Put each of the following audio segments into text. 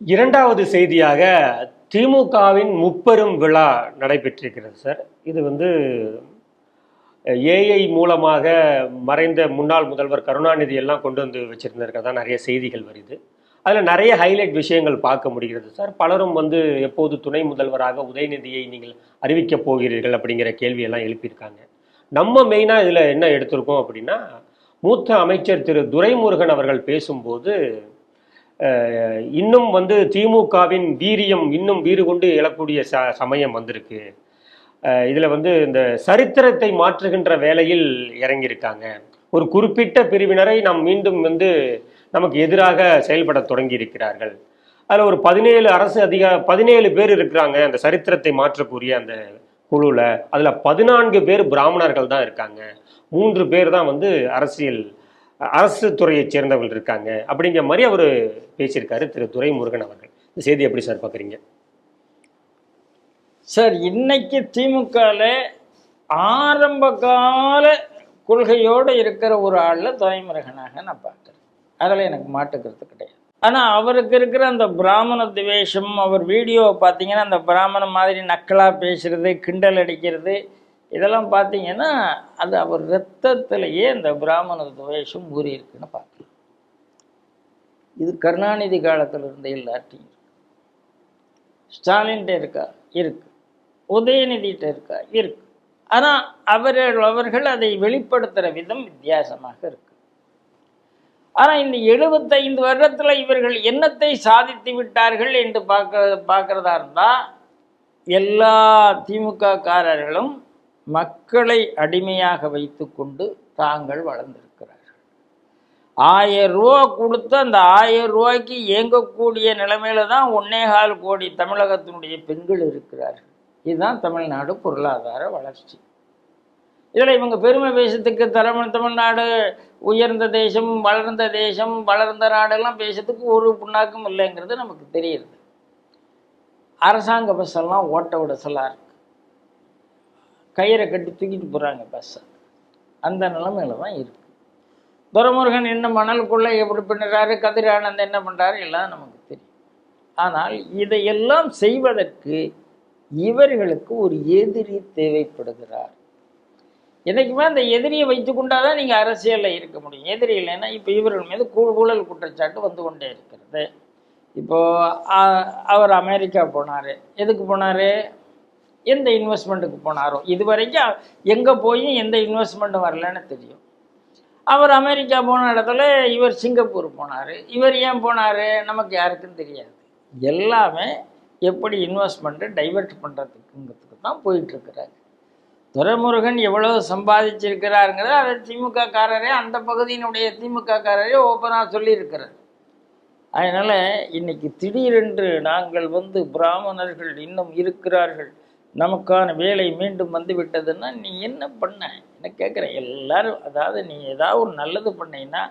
இரண்டாவது செய்தியாக திமுகவின் முப்பெரும் விழா நடைபெற்றிருக்கிறது சார். இது வந்து ஏஐ மூலமாக மறைந்த முன்னாள் முதல்வர் கருணாநிதி எல்லாம் கொண்டு வந்து வச்சிருந்திருக்கிறதா நிறைய செய்திகள் வருது. அதில் நிறைய ஹைலைட் விஷயங்கள் பார்க்க முடிகிறது சார். பலரும் வந்து எப்போது துணை முதல்வராக உதயநிதியை நீங்கள் அறிவிக்கப் போகிறீர்கள் அப்படிங்கிற கேள்வியெல்லாம் எழுப்பியிருக்காங்க. நம்ம மெயினாக இதில் என்ன எடுத்திருக்கோம் அப்படின்னா மூத்த அமைச்சர் திரு துரைமுருகன் அவர்கள் பேசும்போது இன்னும் வந்து திமுகவின் வீரியம் இன்னும் வீறு கொண்டு எழக்கூடிய ச சமயம் வந்திருக்கு. இதில் வந்து இந்த சரித்திரத்தை மாற்றுகின்ற வேலையில் இறங்கியிருக்காங்க. ஒரு குறிப்பிட்ட பிரிவினரை நாம் மீண்டும் வந்து நமக்கு எதிராக செயல்பட தொடங்கி இருக்கிறார்கள் அதில் ஒரு பதினேழு அரசு அதிக பதினேழு பேர் இருக்கிறாங்க அந்த சரித்திரத்தை மாற்றக்கூடிய அந்த குழுவில் அதில் பதினான்கு பேர் பிராமணர்கள் தான் இருக்காங்க. மூன்று பேர் தான் வந்து அரசியல் அரசு துறையைச் சேர்ந்தவர்கள் இருக்காங்க. அப்படிங்கிற மாதிரி அவர் பேசியிருக்காரு திரு துரைமுருகன் அவர்கள். இந்த செய்தி எப்படி சார் பார்க்குறீங்க? சார் இன்னைக்கு திமுகவில் ஆரம்ப கால கொள்கையோடு இருக்கிற ஒரு ஆளில் துறைமுருகனாக நான் பார்க்குறேன். அதில் எனக்கு மாட்டுக்கிறது கிடையாது. ஆனால் அவருக்கு இருக்கிற அந்த பிராமண துவேஷம் அவர் வீடியோவை பார்த்தீங்கன்னா அந்த பிராமணன் மாதிரி நக்கலாக பேசுறது கிண்டல் அடிக்கிறது இதெல்லாம் பார்த்தீங்கன்னா அது அவர் ரத்தத்திலேயே அந்த பிராமண துவேஷம் ஊறி இருக்குன்னு பார்க்கலாம். இது கருணாநிதி காலத்தில் இருந்த இருக்கு. ஸ்டாலின்கிட்ட இருக்கா? இருக்கு. உதயநிதிகிட்ட இருக்கா? இருக்கு. ஆனால் அவர்கள் அவர்கள் அதை வெளிப்படுத்துகிற விதம் வித்தியாசமாக இருக்கு. ஆனால் இந்த எழுபத்தைந்து வருடத்தில் இவர்கள் என்னத்தை சாதித்து விட்டார்கள் என்று பார்க்க பார்க்குறதா இருந்தால் எல்லா திமுக காரர்களும் மக்களை அடிமையாக வைத்துக்கொண்டு தாங்கள் வளர்ந்திருக்கிறார்கள். ஆயிரம் ரூபா கொடுத்து அந்த ஆயிரம் ரூபாய்க்கு இயங்கக்கூடிய நிலைமையில தான் ஒன்னேகால் கோடி தமிழகத்தினுடைய பெண்கள் இருக்கிறார்கள். இதுதான் தமிழ்நாடு பொருளாதார வளர்ச்சி. இதில் இவங்க பெருமை பேசத்துக்கு தமிழ் தமிழ்நாடு உயர்ந்த தேசம் வளர்ந்த தேசம் வளர்ந்த நாடெல்லாம் பேசுறதுக்கு ஒரு புண்ணாக்கும் இல்லைங்கிறது நமக்கு தெரியுது. அரசாங்க பஸ் எல்லாம் ஓட்ட விட சொல்லார். கயிறை கட்டி தூக்கிட்டு போகிறாங்க பஸ்ஸை அந்த நிலைமையில தான் இருக்கு. துரமுருகன் என்ன மணலுக்குள்ளே எப்படி பண்ணுறாரு கதிர் ஆனந்த் என்ன பண்ணுறாரு எல்லாம் நமக்கு தெரியும். ஆனால் இதையெல்லாம் செய்வதற்கு இவர்களுக்கு ஒரு எதிரி தேவைப்படுகிறார். எதைக்குமே அந்த எதிரியை வைத்துக்கொண்டாதான் நீங்கள் அரசியலில் இருக்க முடியும். எதிரி இல்லைன்னா இப்போ இவர்கள் மீது கூ- ஊழல் குற்றச்சாட்டு வந்து கொண்டே இருக்கிறது. இப்போது அவர் அமெரிக்கா போனார். எதுக்கு போனார்? எந்த இன்வெஸ்ட்மெண்ட்டுக்கு போனாரோ. இது வரைக்கும் எங்கே போயும் எந்த இன்வெஸ்ட்மெண்ட்டும் வரலன்னு தெரியும். அவர் அமெரிக்கா போன இடத்துல இவர் சிங்கப்பூர் போனார். இவர் ஏன் போனார்? நமக்கு யாருக்கும் தெரியாது. எல்லாமே எப்படி இன்வெஸ்ட்மெண்ட்டை டைவர்ட் பண்ணுறதுக்குங்கிறதுக்கு தான் போயிட்டுருக்கிறாரு. துரைமுருகன் எவ்வளவு சம்பாதிச்சிருக்கிறாருங்கிறத அதை திமுக காரரே அந்த பகுதியினுடைய திமுக காரரே ஓப்பனாக சொல்லியிருக்கிறார். அதனால் இன்னைக்கு திடீரென்று நாங்கள் வந்து பிராமணர்கள் இன்னும் இருக்கிறார்கள். நமக்கான வேலை மீண்டும் வந்து விட்டதுன்னா நீ என்ன பண்ண? என்ன கேட்குறேன் எல்லாரும் அதாவது நீ ஏதாவது ஒரு நல்லது பண்ணீங்கன்னா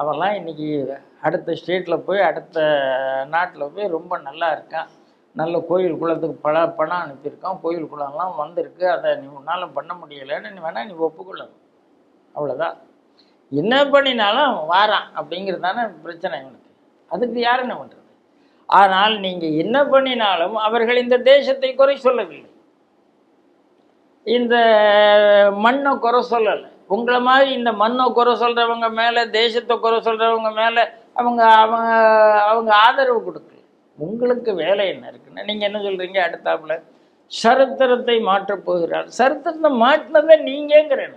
அவெல்லாம் இன்னைக்கு அடுத்த ஸ்டேட்டில் போய் அடுத்த நாட்டில் போய் ரொம்ப நல்லா இருக்கான். நல்ல கோயில் குளத்துக்கு பல பணம் அனுப்பியிருக்கான். கோயில் குளம்லாம் வந்திருக்கு. அதை நீ உன்னால் பண்ண முடியலைன்னு நீ வேணால் நீ ஒப்புக்கொள்ளணும். அவ்வளோதான் என்ன பண்ணினாலும் அவன் வாரான். அப்படிங்கிறது தானே பிரச்சனை இவனுக்கு. அதுக்கு யார் என்ன பண்ணுறது ஆனால் நீங்கள் என்ன பண்ணினாலும் அவர்கள் இந்த தேசத்தை குறை சொல்லவில்லை. இந்த மண்ணை குறை சொல்லலை. உங்களை மாதிரி இந்த மண்ணை குறை சொல்கிறவங்க மேலே தேசத்தை குறை சொல்கிறவங்க மேலே அவங்க அவங்க அவங்க ஆதரவு கொடுக்கல. உங்களுக்கு வேலை என்ன இருக்குன்னு நீங்கள் என்ன சொல்கிறீங்க அடுத்தாப்புல? சரித்திரத்தை மாற்றப் போகிறார். சரித்திரத்தை மாற்றினதை நீங்கங்கிறேன்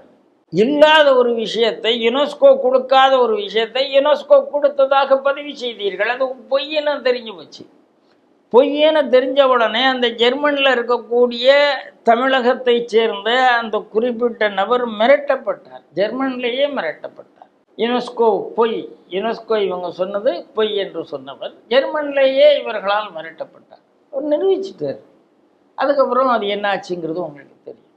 இல்லாத ஒரு விஷயத்தை யுனெஸ்கோ கொடுக்காத ஒரு விஷயத்தை யுனெஸ்கோ கொடுத்ததாக பதிவு செய்தீர்கள். அது பொய்யன்னு தெரிஞ்சு போச்சு. பொய்யன்னு தெரிஞ்ச உடனே அந்த ஜெர்மனியில் இருக்கக்கூடிய தமிழகத்தை சேர்ந்த அந்த குறிப்பிட்ட நபர் மிரட்டப்பட்டார். ஜெர்மனிலேயே மிரட்டப்பட்டார். யுனெஸ்கோ பொய் யுனெஸ்கோ இவங்க சொன்னது பொய் என்று சொன்னவர் ஜெர்மனிலேயே இவர்களால் மிரட்டப்பட்டார். அவர் நிரூபிச்சிட்டார். அதுக்கப்புறம் அது என்ன ஆச்சுங்கிறது உங்களுக்கு தெரியும்.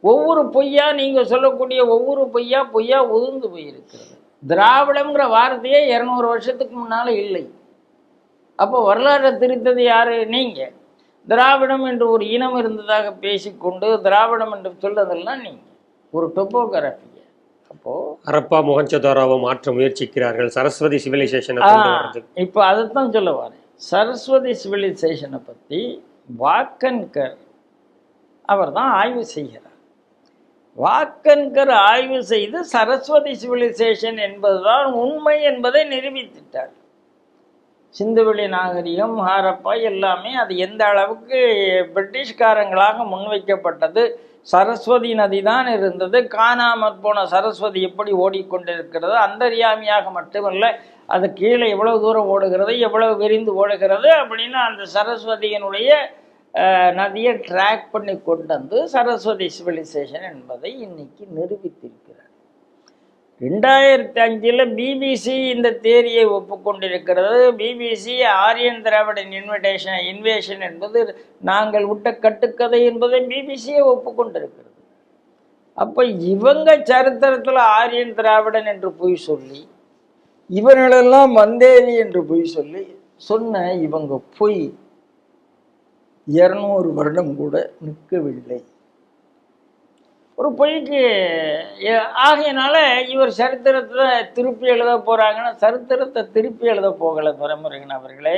ஒவ்வொரு பொய்யா நீங்கள் சொல்லக்கூடிய ஒவ்வொரு பொய்யா பொய்யா உதிர்ந்து போயிருக்கிறது. திராவிடம்ங்கிற வார்த்தையே இரநூறு வருஷத்துக்கு முன்னால் இல்லை. அப்போ வரலாற்றை திரித்தது யாரு? நீங்கள் திராவிடம் என்று ஒரு இனம் இருந்ததாக பேசிக்கொண்டு திராவிடம் என்று சொல்றதெல்லாம் நீங்கள் ஒரு டொப்போகிராஃபியை அப்போது ஹரப்பா மொஹஞ்சதாரோவை மாற்ற முயற்சிக்கிறார்கள். சரஸ்வதி சிவிலைசேஷனை இப்போ அதைத்தான் சொல்ல வரேன். சரஸ்வதி சிவிலைசேஷனை பற்றி வாக்கன்கர் அவர் தான் ஆய்வு செய்கிறார். வாக்கன்கர் ஆய்வு செய்து சரஸ்வதி சிவிலைசேஷன் என்பதுதான் உண்மை என்பதை நிரூபித்துட்டார். சிந்துவெளி நாகரிகம் ஹாரப்பா எல்லாமே அது எந்த அளவுக்கு பிரிட்டிஷ்காரங்களாக முன்வைக்கப்பட்டது? சரஸ்வதி நதி தான் இருந்தது. காணாமற் போன சரஸ்வதி எப்படி ஓடிக்கொண்டிருக்கிறது? அந்தரியாமியாக மட்டுமல்ல அது கீழே எவ்வளவு தூரம் ஓடுகிறது? எவ்வளவு விரிந்து ஓடுகிறது? அப்படின்னு அந்த சரஸ்வதியினுடைய நதியை ட்ராக் பண்ணி கொண்டு வந்து சரஸ்வதி சிவிலைசேஷன் என்பதை இன்னைக்கு நிரூபித்திருக்கிறது ரெண்டாயிரத்தி அஞ்சில் பிபிசி இந்த தேரியை ஒப்புக்கொண்டிருக்கிறது. BBC Aryan Dravidian invitation invasion என்பது நாங்கள் விட்ட கட்டுக்கதை என்பதை பிபிசியை ஒப்புக்கொண்டிருக்கிறது. அப்போ இவங்க சரித்திரத்தில் ஆரியன் திராவிடன் என்று பொய் சொல்லி இவர்களெல்லாம் மந்தேரி என்று பொய் சொல்லி சொன்ன இவங்க பொய் இருநூறு வருடம் கூட நிற்கவில்லை. ஒரு பொய்க்கு ஆகையினால இவர் சரித்திரத்தை திருப்பி எழுத போகிறாங்கன்னா சரித்திரத்தை திருப்பி எழுத போகலை துறைமுருகன் அவர்களே.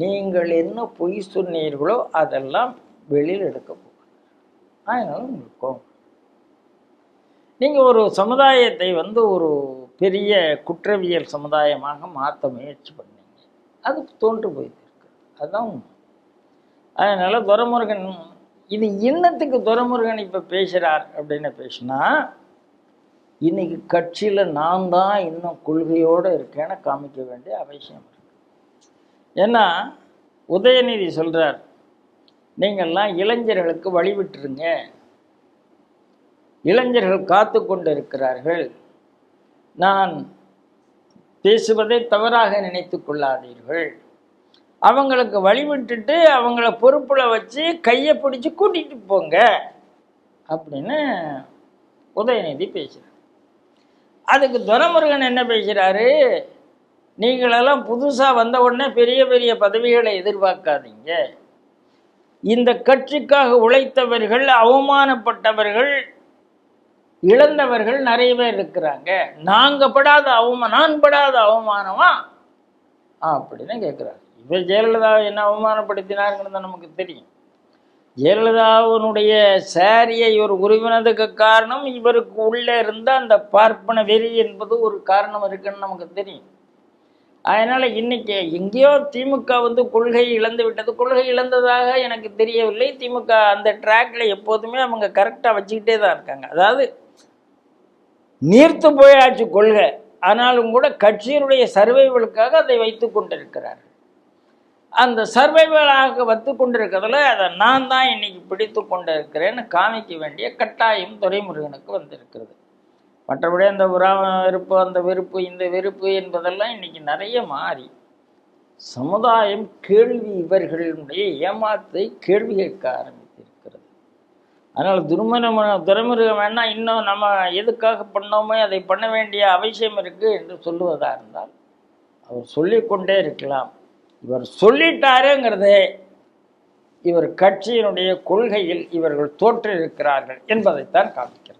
நீங்கள் என்ன பொய் சொன்னீர்களோ அதெல்லாம் வெளியில் எடுக்க போகும் அதனால இருக்கும் நீங்கள் ஒரு சமுதாயத்தை வந்து ஒரு பெரிய குற்றவியல் சமுதாயமாக மாற்ற முயற்சி பண்ணீங்க. அது தோன்று போயிருக்கு அதுதான் அதனால் துரமுருகன் இது இன்னத்துக்கு துரைமுருகன் இப்போ பேசுகிறார் அப்படின்னு பேசினா இன்னைக்கு கட்சியில் நான் தான் இன்னும் கொள்கையோடு இருக்கேன்னு காமிக்க வேண்டிய அவசியம் ஏன்னா உதயநிதி சொல்கிறார் நீங்கள்லாம் இளைஞர்களுக்கு வழிவிட்டுருங்க. இளைஞர்கள் காத்து கொண்டு இருக்கிறார்கள். நான் பேசுவதை தவறாக நினைத்து கொள்ளாதீர்கள். அவங்களுக்கு வழிவிட்டுட்டு அவங்கள பொறுப்பில் வச்சு கையை பிடிச்சி கூட்டிகிட்டு போங்க அப்படின்னு உதயநிதி பேசுகிறார் அதுக்கு துரமுருகன் என்ன பேசுகிறாரு நீங்களெல்லாம் புதுசாக வந்த உடனே பெரிய பெரிய பதவிகளை எதிர்பார்க்காதீங்க. இந்த கட்சிக்காக உழைத்தவர்கள் அவமானப்பட்டவர்கள் இழந்தவர்கள் நிறைய பேர் இருக்கிறாங்க. நாங்கள் படாத அவமான நான் படாத அவமானமா? அப்படின்னு கேட்குறாங்க இப்போ ஜெயலலிதாவை என்ன அவமானப்படுத்தினாருங்கிறது நமக்கு தெரியும். ஜெயலலிதாவினுடைய சாரியை இவர் உருவினதுக்கு காரணம் இவருக்கு உள்ளே இருந்த அந்த பார்ப்பன வெறி என்பது ஒரு காரணம் இருக்குன்னு நமக்கு தெரியும். அதனால் இன்னைக்கு எங்கேயோ திமுக வந்து கொள்கை இழந்து விட்டது. கொள்கை இழந்ததாக எனக்கு தெரியவில்லை. திமுக அந்த ட்ராக்ல எப்போதுமே அவங்க கரெக்டாக வச்சுக்கிட்டே தான் இருக்காங்க. அதாவது நீர்த்து போயாச்சு கொள்கை. ஆனாலும் கூட கட்சியினுடைய சர்வைவலுக்காக அதை வைத்து கொண்டிருக்கிறார்கள். அந்த சர்வைவலாக வந்து கொண்டிருக்கிறதுல அதை நான் தான் இன்னைக்கு பிடித்து கொண்டிருக்கிறேன்னு காமிக்க வேண்டிய கட்டாயம் துரைமுருகனுக்கு வந்திருக்கிறது. மற்றபடி அந்த உறா வெறுப்பு அந்த வெறுப்பு இந்த வெறுப்பு என்பதெல்லாம் இன்னைக்கு நிறைய மாறி சமுதாயம் கேள்வி இவர்களுடைய ஏமாத்தை கேள்வி கேட்க ஆரம்பித்திருக்கிறது. அதனால் துருமன துரைமுருகன் வேணா இன்னும் நம்ம எதுக்காக பண்ணோமோ அதை பண்ண வேண்டிய அவசியம் இருக்குது என்று சொல்லுவதாக இருந்தால் அவர் சொல்லிக்கொண்டே இருக்கலாம். இவர் சொல்லிட்டாருங்கிறதே இவர் கட்சியினுடைய கொள்கையில் இவர்கள் தோற்றிருக்கிறார்கள் என்பதைத்தான் காமிக்கிறது